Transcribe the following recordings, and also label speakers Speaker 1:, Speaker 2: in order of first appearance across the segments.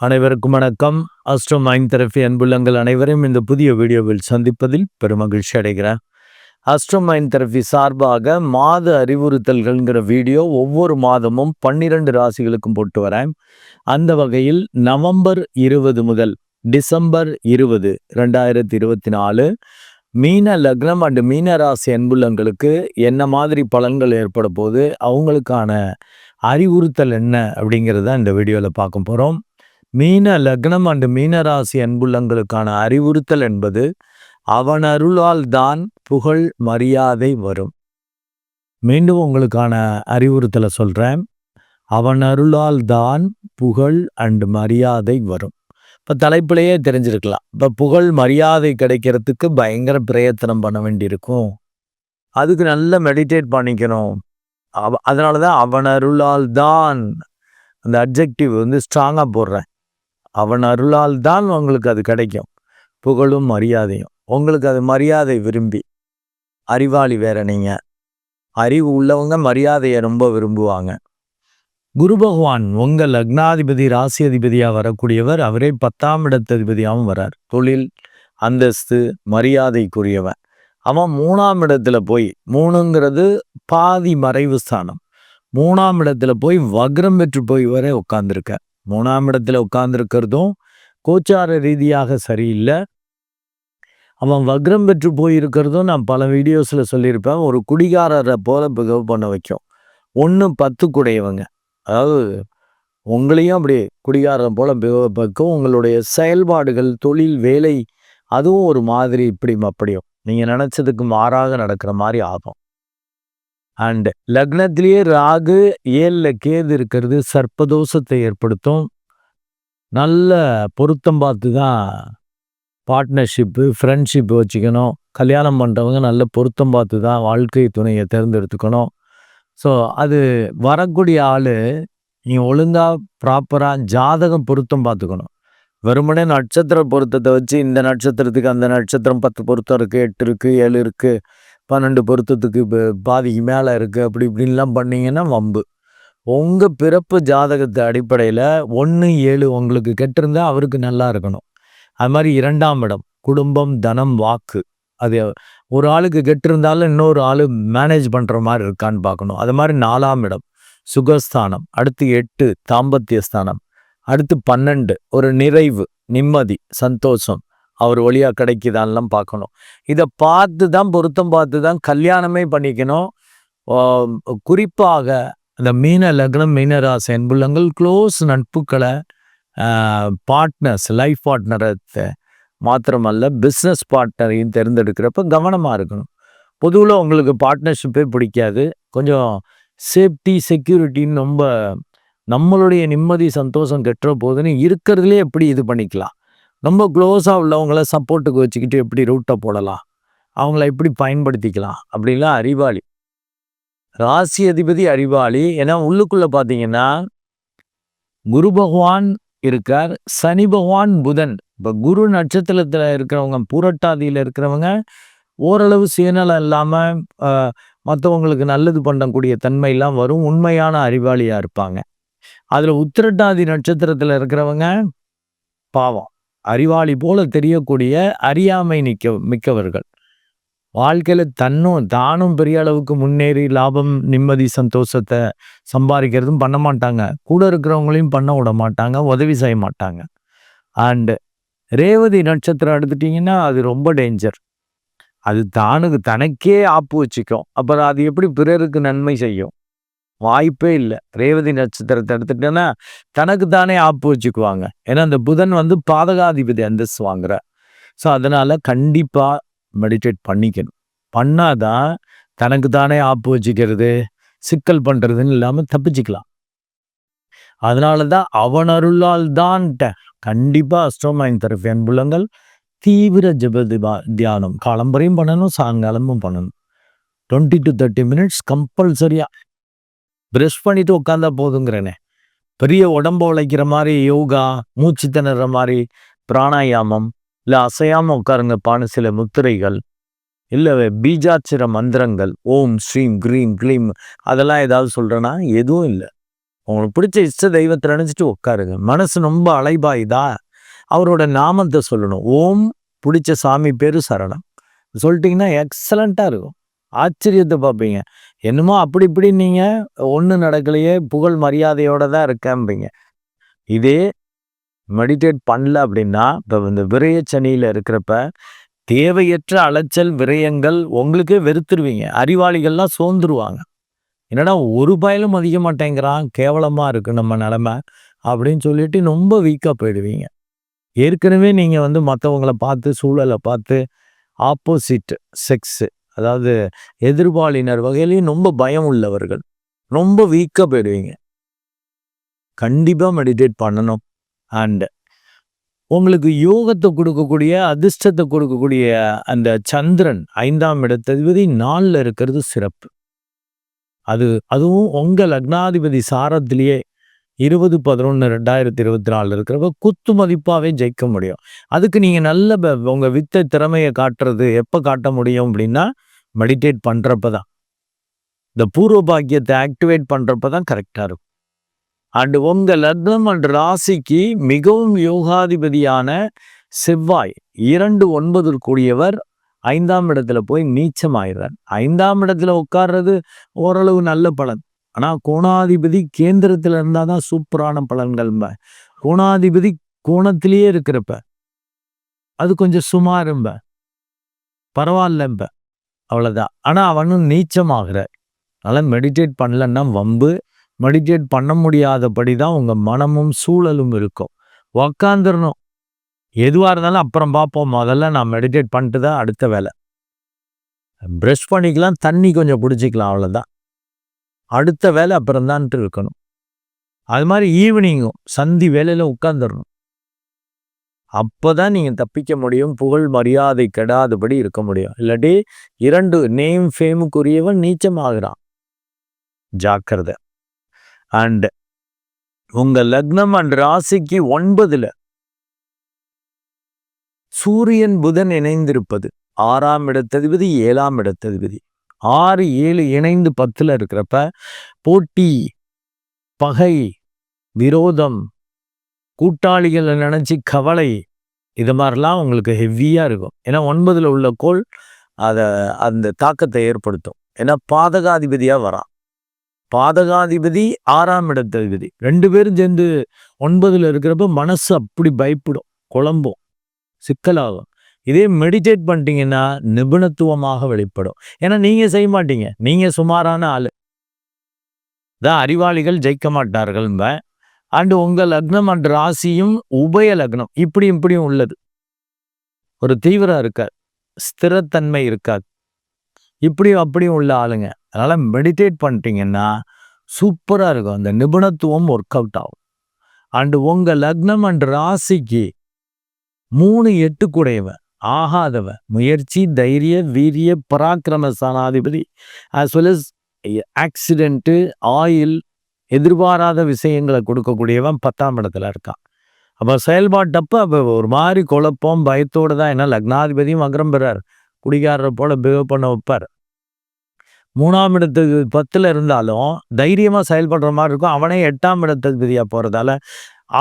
Speaker 1: அனைவருக்கும் வணக்கம். Astro mind therapy அன்புள்ளங்கள் அனைவரையும் இந்த புதிய வீடியோவில் சந்திப்பதில் பெருமகிழ்ச்சி அடைகிறேன். அஸ்ட்ரோ மைண்ட் தெரபி சார்பாக மாத அறிவுறுத்தல்கள்ங்கிற வீடியோ ஒவ்வொரு மாதமும் பன்னிரண்டு ராசிகளுக்கும் போட்டு வரேன். அந்த வகையில் நவம்பர் இருபது முதல் டிசம்பர் இருபது ரெண்டாயிரத்தி இருபத்தி நாலு மீன லக்னம் அண்டு மீன ராசி அன்புள்ளங்களுக்கு என்ன மாதிரி பலன்கள் ஏற்பட போது அவங்களுக்கான அறிவுறுத்தல் என்ன அப்படிங்கிறத இந்த வீடியோவில் பார்க்க போகிறோம் மீன லக்னம் அண்டு மீனராசி அன்புள்ளங்களுக்கான அறிவுறுத்தல் என்பது அவன் அருளால் தான் புகழ் மரியாதை வரும். மீண்டும் உங்களுக்கான அறிவுறுத்தலை சொல்கிறேன் அவன் அருளால் தான் புகழ் அண்டு மரியாதை வரும். இப்போ தலைப்பிலேயே தெரிஞ்சிருக்கலாம். இப்போ புகழ் மரியாதை கிடைக்கிறதுக்கு பயங்கர பிரயத்தனம் பண்ண வேண்டியிருக்கும். அதுக்கு நல்ல மெடிடேட் பண்ணிக்கணும். அவ அதனால தான் அவன் அருளால் தான் அந்த அப்ஜெக்டிவ் வந்து ஸ்ட்ராங்காக போடுறேன். அவன் அருளால் தான் உங்களுக்கு அது கிடைக்கும். புகழும் மரியாதையும். உங்களுக்கு அது மரியாதை விரும்பி. அறிவாளி வேற நீங்கள் அறிவு உள்ளவங்க மரியாதையை ரொம்ப விரும்புவாங்க. குரு பகவான் உங்கள் லக்னாதிபதி ராசி அதிபதியாக வரக்கூடியவர் அவரே பத்தாம் இடத்ததிபதியாகவும் வரார். தொழில் அந்தஸ்து மரியாதைக்குரியவன். அவன் மூணாம் இடத்துல போய் மூணுங்கிறது பாதி மறைவு ஸ்தானம். மூணாம் இடத்துல போய் வக்ரம் பெற்று போய் வரை உட்காந்துருக்க மூணாம் இடத்துல உட்கார்ந்துருக்கிறதும் கோச்சார ரீதியாக சரியில்லை. அவன் வக்ரம் பெற்று போயிருக்கிறதும் நான் பல வீடியோஸில் சொல்லியிருப்பேன். ஒரு குடிகாரரை போல பிகவ் பண்ண வைக்கும். ஒன்று பத்து குடையவங்க அதாவது உங்களையும் அப்படி குடிகாரன் போல வைக்கும். உங்களுடைய செயல்பாடுகள் தொழில் வேலை அதுவும் ஒரு மாதிரி இப்படி அப்படியும் நீங்கள் நினச்சதுக்கு மாறாக நடக்கிற மாதிரி ஆகும். அண்டு லக்னத்திலேயே ராகு ஏழில் கேது இருக்கிறது சர்ப்பதோஷத்தை ஏற்படுத்தும். நல்ல பொருத்தம் பார்த்து தான் பார்ட்னர்ஷிப்பு ஃப்ரெண்ட்ஷிப்பு வச்சுக்கணும். கல்யாணம் பண்ணுறவங்க நல்ல பொருத்தம் பார்த்து தான் வாழ்க்கை துணையை தேர்ந்தெடுத்துக்கணும். ஸோ அது வரக்கூடிய ஆள் நீங்கள் ஒழுங்காக ப்ராப்பராக ஜாதகம் பொருத்தம் பார்த்துக்கணும். வெறுமனே நட்சத்திர பொருத்தத்தை வச்சு இந்த நட்சத்திரத்துக்கு அந்த நட்சத்திரம் பத்து பொருத்தம் இருக்குது எட்டு இருக்குது ஏழு இருக்குது பன்னெண்டு பொருத்தத்துக்கு இப்போ பாதிக்கு மேலே இருக்குது அப்படி இப்படின்லாம் பண்ணிங்கன்னா வம்பு. உங்கள் பிறப்பு ஜாதகத்தை அடிப்படையில் ஒன்று ஏழு உங்களுக்கு கெட்டிருந்தால் அவருக்கு நல்லா இருக்கணும். அது மாதிரி இரண்டாம் இடம் குடும்பம் தனம் வாக்கு. அது ஒரு ஆளுக்கு கெட்டிருந்தாலும் இன்னொரு ஆள் மேனேஜ் பண்ணுற மாதிரி இருக்கான்னு பார்க்கணும். அது மாதிரி நாலாம் இடம் சுகஸ்தானம். அடுத்து எட்டு தாம்பத்திய ஸ்தானம் அடுத்து பன்னெண்டு ஒரு நிறைவு நிம்மதி சந்தோஷம். அவர் வழியாக கிடைக்குதான்லாம் பார்க்கணும். இதை பார்த்து தான் பொருத்தம் பார்த்து தான் கல்யாணமே பண்ணிக்கணும். குறிப்பாக இந்த மீன லக்னம் மீனராசி என்புள்ளங்கள் க்ளோஸ் நட்புகளை பார்ட்னர்ஸ் லைஃப் பார்ட்னரை மாத்திரமல்ல பிஸ்னஸ் பார்ட்னரையும் தேர்ந்தெடுக்கிறப்ப கவனமாக இருக்கணும். பொதுவில் உங்களுக்கு பார்ட்னர்ஷிப்பே பிடிக்காது. கொஞ்சம் சேஃப்டி செக்யூரிட்டின்னு ரொம்ப நம்மளுடைய நிம்மதி சந்தோஷம் கெட்டுற போதுன்னு இருக்கிறதுலே எப்படி இது பண்ணிக்கலாம்? ரொம்ப க்ளோஸாக உள்ளவங்கள சப்போர்ட்டுக்கு வச்சுக்கிட்டு எப்படி ரூட்டை போடலாம்? அவங்கள எப்படி பயன்படுத்திக்கலாம்? அப்படின்லாம் அறிவாளி. ராசி அதிபதி அறிவாளி. ஏன்னா உள்ளுக்குள்ளே பார்த்தீங்கன்னா குரு பகவான் இருக்கார். சனி பகவான் புதன். இப்போ குரு நட்சத்திரத்தில் இருக்கிறவங்க பூரட்டாதியில் இருக்கிறவங்க ஓரளவு சுயநலம் இல்லாமல் மற்றவங்களுக்கு நல்லது பண்ணக்கூடிய தன்மையெல்லாம் வரும். உண்மையான அறிவாளியாக இருப்பாங்க. அதில் உத்திரட்டாதி நட்சத்திரத்தில் இருக்கிறவங்க பாவம். அறிவாளி போல தெரியக்கூடிய அறியாமை நிக்க மிக்கவர்கள். வாழ்க்கையில் தன்னும் தானும் பெரிய அளவுக்கு முன்னேறி லாபம் நிம்மதி சந்தோஷத்தை சம்பாதிக்கிறதும் பண்ண மாட்டாங்க. கூட இருக்கிறவங்களையும் பண்ண விட மாட்டாங்க உதவி செய்ய மாட்டாங்க. அண்டு ரேவதி நட்சத்திரம் எடுத்துட்டிங்கன்னா அது ரொம்ப டேஞ்சர் அது தானுக்கு தனக்கே ஆப்பு வச்சுக்கும். அப்புறம் அது எப்படி பிறருக்கு நன்மை செய்யும்? வாய்ப்பே இல்லை. ரேவதி நட்சத்திரத்தை எடுத்துட்டேன்னா தனக்கு தானே ஆப்பு வச்சுக்குவாங்க. ஏன்னா அந்த புதன் வந்து பாதகாதிபதி அந்தஸ்து வாங்குற ஸோ அதனால் கண்டிப்பாக மெடிடேட் பண்ணிக்கணும். பண்ணாதான் தனக்கு தானே ஆப்பு வச்சுக்கிறது சிக்கல் பண்ணுறதுன்னு இல்லாமல் தப்பிச்சுக்கலாம். அதனால தான் அவன் அருளால் தான்ட்ட கண்டிப்பாக அஸ்ட்ரோமைன் தெரப்பி அன்புள்ளங்கள் தீவிர ஜப தியானம். காலம்பரையும் பண்ணணும் சாயங்காலமும் பண்ணணும். டுவெண்ட்டி டு தேர்ட்டி மினிட்ஸ் கம்பல்சரியாக ப்ரெஷ் பண்ணிட்டு உட்காந்தா போதுங்கிறேனே. பெரிய உடம்பு உழைக்கிற மாதிரி யோகா மூச்சு திணற மாதிரி பிராணாயாமம் இல்லை அசையாமல் உட்காருங்கப்பான்னு சில முத்திரைகள் இல்லை பீஜாட்சிர மந்திரங்கள் ஓம் ஸ்ரீம் க்ரீம் க்ளீம் அதெல்லாம் ஏதாவது சொல்கிறேன்னா எதுவும் இல்லை. உங்களுக்கு பிடிச்ச இஷ்ட தெய்வத்தை நினச்சிட்டு உட்காருங்க. மனசு ரொம்ப அலைபாயுதா? அவரோட நாமத்தை சொல்லணும். ஓம் பிடிச்ச சாமி பேர் சரணம். சொல்லிட்டீங்கன்னா எக்ஸலண்ட்டாக இருக்கும். ஆச்சரியத்தை பார்ப்பீங்க என்னமோ அப்படி இப்படி நீங்கள் ஒன்றும் நடக்கலையே புகழ் மரியாதையோடு தான் இருக்கேன்பீங்க இதே மெடிடேட் பண்ணல அப்படின்னா இப்போ இந்த விரைய சனியில் இருக்கிறப்ப தேவையற்ற அலைச்சல் விரயங்கள் உங்களுக்கே வெறுத்துருவீங்க. அறிவாளிகள்லாம் சோர்ந்துருவாங்க. என்னடா ஒரு பயலும் அதிக மாட்டேங்கிறான் கேவலமாக இருக்குது நம்ம நிலமை அப்படின்னு சொல்லிட்டு ரொம்ப வீக்காக போயிடுவீங்க. ஏற்கனவே நீங்கள் வந்து மற்றவங்களை பார்த்து சூழலை பார்த்து ஆப்போசிட் செக்ஸு அதாவது எதிர்பாலினர் வகையிலையும் ரொம்ப பயம் உள்ளவர்கள். ரொம்ப வீக்காக போயிடுவீங்க. கண்டிப்பாக மெடிடேட் பண்ணணும். அண்ட் உங்களுக்கு யோகத்தை கொடுக்கக்கூடிய அதிர்ஷ்டத்தை கொடுக்கக்கூடிய அந்த சந்திரன் ஐந்தாம் இடத்ததிபதி நாளில் இருக்கிறது சிறப்பு. அது அதுவும் உங்கள் லக்னாதிபதி சாரத்திலேயே இருபது பதினொன்று ரெண்டாயிரத்தி இருபத்தி நாலில் இருக்கிறப்ப குத்து மதிப்பாகவே ஜெயிக்க முடியும். அதுக்கு நீங்கள் நல்ல உங்கள் வித்த திறமையை காட்டுறது எப்போ காட்ட முடியும் அப்படின்னா மெடிடேட் பண்ணுறப்ப தான் இந்த பூர்வ பாக்கியத்தை ஆக்டிவேட் பண்ணுறப்ப தான் கரெக்டாக இருக்கும். அண்டு உங்கள் லக்னம் அண்ட் ராசிக்கு மிகவும் யோகாதிபதியான செவ்வாய் இரண்டு ஒன்பதில் கூடியவர் ஐந்தாம் இடத்துல போய் நீச்சமாயிடுறார். ஐந்தாம் இடத்துல உட்கார்றது ஓரளவு நல்ல பலன். ஆனால் கோணாதிபதி கேந்திரத்தில் இருந்தால் தான் சூப்பரான பலன்கள் கோணாதிபதி கோணத்திலேயே இருக்கிறப்ப அது கொஞ்சம் சுமாரும்ப பரவாயில்லம்ப அவ்வளோதான் ஆனால் அவனும் நீச்சமாகிற. அதனால் மெடிடேட் பண்ணலன்னா வம்பு. மெடிடேட் பண்ண முடியாதபடி தான் உங்கள் மனமும் சூழலும் இருக்கும். உக்காந்துடணும் எதுவாக இருந்தாலும் அப்புறம் பார்ப்போம் முதல்ல நான் மெடிடேட் பண்ணிட்டு தான் அடுத்த வேலை. ப்ரெஷ் பண்ணிக்கலாம். தண்ணி கொஞ்சம் பிடிச்சிக்கலாம் அவ்வளோதான் அடுத்த வேலை அப்புறம் தான்ட்டு இருக்கணும். அது மாதிரி ஈவினிங்கும் சந்தி வேலையில் உட்காந்துடணும் அப்போ தான் நீங்கள் தப்பிக்க முடியும் புகழ் மரியாதை கெடாதபடி இருக்க முடியும். இல்லாட்டி இரண்டு நேம் ஃபேமுக்குரியவன் நீச்சமாகிறான். ஜாக்கிரதை. அண்டு உங்கள் லக்னம் அண்ட் ராசிக்கு ஒன்பதுல சூரியன் புதன் இணைந்திருப்பது. ஆறாம் இடத்ததிபதி ஏழாம் இடத்ததிபதி. ஆறு ஏழு இணைந்து பத்தில் இருக்கிறப்ப போட்டி பகை விரோதம் கூட்டாளிகளை நினச்சி கவலை இது மாதிரிலாம் உங்களுக்கு ஹெவியாக இருக்கும். ஏன்னா ஒன்பதில் உள்ள கோள் அதை அந்த தாக்கத்தை ஏற்படுத்தும். ஏன்னா பாதகாதிபதியாக வரான் பாதகாதிபதி ஆறாம் இடத்ததிபதி ரெண்டு பேரும் சேர்ந்து ஒன்பதில் இருக்கிறப்ப மனசு அப்படி பயப்படும் குழம்பும் சிக்கலாகும். இதே மெடிடேட் பண்ணிட்டீங்கன்னா நிபுணத்துவமாக வெளிப்படும். ஏன்னா நீங்கள் செய்ய மாட்டீங்க. நீங்கள் சுமாரான ஆள். தான் அறிவாளிகள் ஜெயிக்க மாட்டார்கள் அண்டு உங்கள் லக்னம் அண்ட் ராசியும் உபய லக்னம். இப்படி இப்படியும் உள்ளது. ஒரு தீவிரம் இருக்காது. ஸ்திரத்தன்மை இருக்காது. இப்படியும் அப்படியும் உள்ள ஆளுங்க. அதனால் மெடிடேட் பண்ணிட்டீங்கன்னா சூப்பராக இருக்கும். அந்த நிபுணத்துவம் ஒர்க் அவுட் ஆகும். அண்டு உங்கள் லக்னம் அண்ட் ராசிக்கு மூணு எட்டு குடையவன் ஆகாதவன் முயற்சி தைரிய வீரிய பராக்கிரம சாணாதிபதி as well as accident eh, ஆயில் எதிர்பாராத விஷயங்களை கொடுக்கக்கூடியவன் பத்தாம் இடத்துல இருக்கான். அப்போ செயல்பாட்டப்போ அப்போ ஒரு மாதிரி குழப்பம் பயத்தோடு தான் என்ன லக்னாதிபதியும் அகரம் பெறார். குடிகாரரை போல பிஹேவ் பண்ண வைப்பார். மூணாம் இடத்துக்கு பத்தில் இருந்தாலும் தைரியமாக செயல்படுற மாதிரி இருக்கும். அவனே எட்டாம் இடத்ததிபதியாக போகிறதால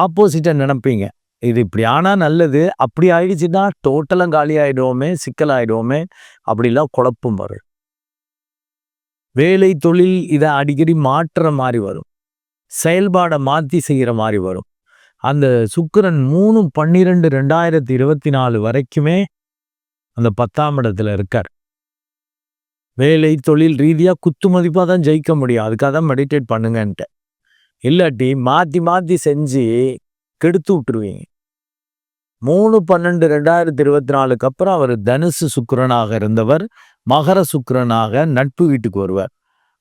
Speaker 1: ஆப்போசிட்டை நினைப்பீங்க. இது இப்படி ஆனால் நல்லது. அப்படி ஆயிடுச்சுன்னா டோட்டலாக காலி ஆகிடுவோமே சிக்கலாகிடுவோமே அப்படிலாம் குழப்பம் வரும். வேலை தொழில் இதை அடிக்கடி மாற்றுற மாதிரி வரும். செயல்பாடை மாற்றி செய்கிற மாதிரி வரும். அந்த சுக்கரன் மூணு பன்னிரெண்டு ரெண்டாயிரத்தி இருபத்தி நாலு வரைக்குமே அந்த பத்தாம் இடத்துல இருக்கார். வேலை தொழில் ரீதியாக குத்து மதிப்பாக தான் ஜெயிக்க முடியும். அதுக்காக தான் மெடிடேட் பண்ணுங்கன்ட்டு. இல்லாட்டி மாற்றி மாற்றி செஞ்சு கெடுத்து விட்டுருவீங்க. மூணு பன்னெண்டு ரெண்டாயிரத்தி இருபத்தி நாலுக்கு அப்புறம் அவர் தனுசு சுக்கரனாக இருந்தவர் மகர சுக்கரனாக நட்பு வீட்டுக்கு வருவார்.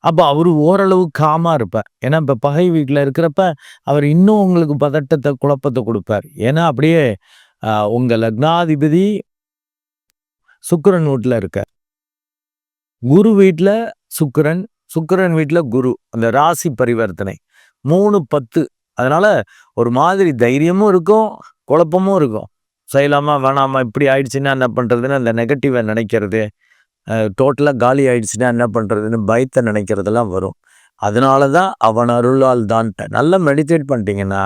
Speaker 1: அப்போ அவர் ஓரளவு காமாக இருப்பார். ஏன்னா இப்போ பகை வீட்டில் இருக்கிறப்ப அவர் இன்னும் உங்களுக்கு பதட்டத்தை குழப்பத்தை கொடுப்பார். ஏன்னா அப்படியே உங்கள் லக்னாதிபதி சுக்கரன் வீட்டில் இருக்கார். குரு வீட்டில் சுக்கரன் சுக்கரன் வீட்டில் குரு அந்த ராசி பரிவர்த்தனை. மூணு பத்து. அதனால் ஒரு மாதிரி தைரியமும் இருக்கும் குழப்பமும் இருக்கும். செய்யலாமா? வேணாமா? இப்படி ஆயிடுச்சுன்னா என்ன பண்ணுறதுன்னு அந்த நெகட்டிவை நினைக்கிறது டோட்டலாக காலி ஆயிடுச்சுன்னா என்ன பண்ணுறதுன்னு பயத்தை நினைக்கிறதெல்லாம் வரும். அதனால தான் அவன் அருளால் தான் நல்லா மெடிடேட் பண்ணிட்டீங்கன்னா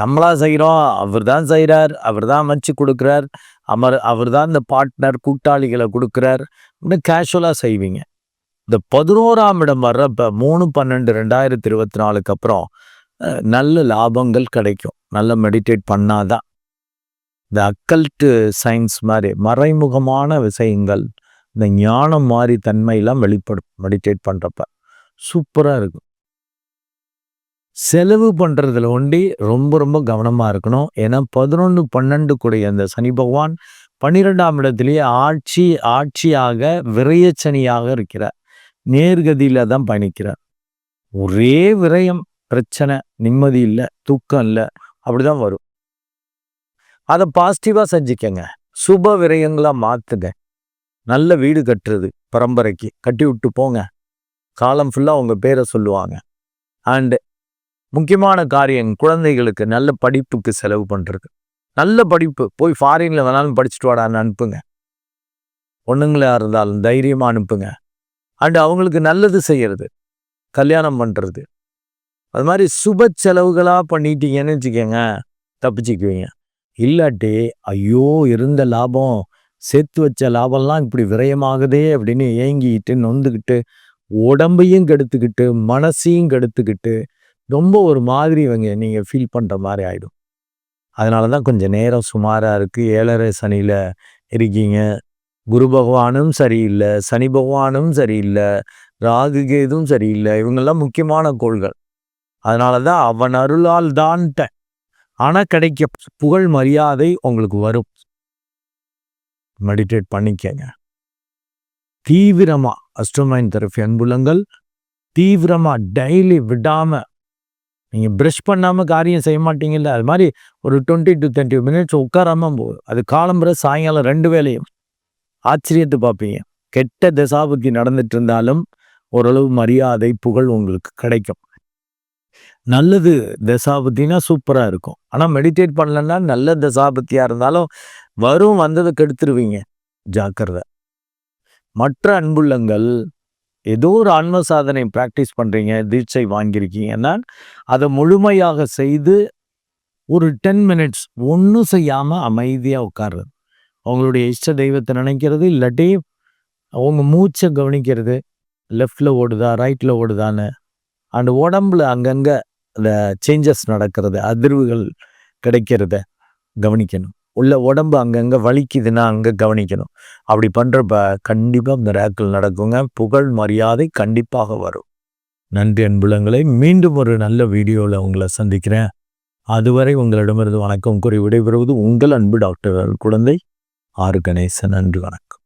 Speaker 1: நம்மளா செய்கிறோம் அவர் தான் செய்கிறார் அவர் தான் அமைச்சு கொடுக்குறார் அமர் அவர் தான் இந்த பார்ட்னர் கூட்டாளிகளை கொடுக்குறார் இன்னும் கேஷுவலாக செய்வீங்க. இந்த பதினோராம் இடம் வர்றப்ப மூணு பன்னெண்டு ரெண்டாயிரத்தி இருபத்தி நாலுக்கு அப்புறம் நல்ல லாபங்கள் கிடைக்கும். நல்ல மெடிடேட் பண்ணாதான். இந்த அக்கல்ட்டு சயின்ஸ் மாதிரி மறைமுகமான விஷயங்கள் இந்த ஞானம் மாதிரி தன்மையெல்லாம் வெளிப்படும் மெடிடேட் பண்ணுறப்ப சூப்பராக இருக்கும். செலவு பண்ணுறதுல ஒண்டி ரொம்ப ரொம்ப கவனமாக இருக்கணும். ஏன்னா பதினொன்று பன்னெண்டு கூடிய அந்த சனி பகவான் பன்னிரெண்டாம் இடத்துலேயே ஆட்சி ஆட்சியாக விரயச்சனியாக இருக்கிறார். நேர்கதியில் தான் பயணிக்கிறார். ஒரே விரயம் பிரச்சனை நிம்மதி இல்லை தூக்கம் இல்லை அப்படி தான் வரும். அதை பாசிட்டிவாக செஞ்சுக்கங்க. சுப விரயங்களாக மாற்றுங்க நல்ல வீடு கட்டுறது பரம்பரைக்கு. கட்டி விட்டு போங்க. காலம் ஃபுல்லாக உங்கள் பேரை சொல்லுவாங்க. அண்டு முக்கியமான காரியம் குழந்தைகளுக்கு நல்ல படிப்புக்கு செலவு பண்ணுறது நல்ல படிப்பு. போய் ஃபாரினில் வேணாலும் படிச்சுட்டு வாடான்னு அனுப்புங்க. பொண்ணுங்களாக இருந்தாலும் தைரியமாக அனுப்புங்க. அண்டு அவங்களுக்கு நல்லது செய்கிறது கல்யாணம் பண்ணுறது அது மாதிரி சுப செலவுகளாக பண்ணிட்டீங்கன்னு வச்சுக்கோங்க. தப்பிச்சுக்குவீங்க. இல்லாட்டி ஐயோ இருந்த லாபம் சேர்த்து வச்ச லாபம்லாம் இப்படி விரயமாகுதே அப்படின்னு ஏங்கிக்கிட்டு நொந்துக்கிட்டு உடம்பையும் கெடுத்துக்கிட்டு மனசையும் கெடுத்துக்கிட்டு ரொம்ப ஒரு மாதிரி இவங்க நீங்கள் ஃபீல் பண்ணுற மாதிரி ஆகிடும் அதனால தான் கொஞ்சம் நேரம் சுமாராக இருக்குது ஏழரை சனியில் இருக்கீங்க. குரு பகவானும் சரியில்லை சனி பகவானும் சரியில்லை ராகு கேதும் சரியில்லை. இவங்கெல்லாம் முக்கியமான கோள்கள். அதனால தான் அவன் அருளால் தான்ட்ட ஆனால் கிடைக்க புகழ் மரியாதை உங்களுக்கு வரும். மெடிடேட் பண்ணிக்கங்க. தீவிரமாக அஸ்ட்ரோமைன் தெரப்பி அன்புலங்கள் தீவிரமாக டெய்லி விடாமல் நீங்கள் ப்ரஷ் பண்ணாமல் காரியம் செய்ய மாட்டீங்கல்ல? அது மாதிரி ஒரு டுவெண்ட்டி டு தேர்ட்டி மினிட்ஸ் உட்காராமல் போகுது அது காலம்புற சாயங்காலம் ரெண்டு வேலையும் ஆச்சரியத்தை பார்ப்பீங்க. கெட்ட தசாபுத்தி நடந்துட்டு இருந்தாலும் ஓரளவு மரியாதை புகழ் உங்களுக்கு கிடைக்கும். நல்லது தசாபத்தினா சூப்பராக இருக்கும். ஆனால் மெடிடேட் பண்ணலன்னா நல்ல தசாபத்தியாக இருந்தாலும் வரும் வந்ததை கெடுத்துருவீங்க. ஜாக்கிரதை. மற்ற அன்புள்ளங்கள் ஏதோ ஒரு ஆன்ம சாதனை ப்ராக்டிஸ் பண்ணுறீங்க தீட்சை வாங்கியிருக்கீங்கன்னா அதை முழுமையாக செய்து ஒரு டென் மினிட்ஸ் ஒன்றும் செய்யாமல் அமைதியாக உட்கார்றது. அவங்களுடைய இஷ்ட தெய்வத்தை நினைக்கிறது இல்லாட்டி அவங்க மூச்சை கவனிக்கிறது. லெஃப்டில் ஓடுதா ரைட்டில் ஓடுதான்னு. அந்த உடம்புல அங்கங்கே அந்த சேஞ்சஸ் நடக்கிறது அதிர்வுகள் கிடைக்கிறத கவனிக்கணும். உள்ள உடம்பு அங்கங்கே வலிக்குதுன்னா அங்கே கவனிக்கணும். அப்படி பண்ணுறப்ப கண்டிப்பாக இந்த ரேக்கில் நடக்குங்க. புகழ் மரியாதை கண்டிப்பாக வரும். நன்றி அன்புலங்களை. மீண்டும் ஒரு நல்ல வீடியோவில் உங்களை சந்திக்கிறேன். அதுவரை உங்களிடமிருந்து வணக்கம் கூறி விடைபெறுவது உங்கள் அன்பு டாக்டர் குழந்தை ஆறு கணேசன் நன்றி வணக்கம்.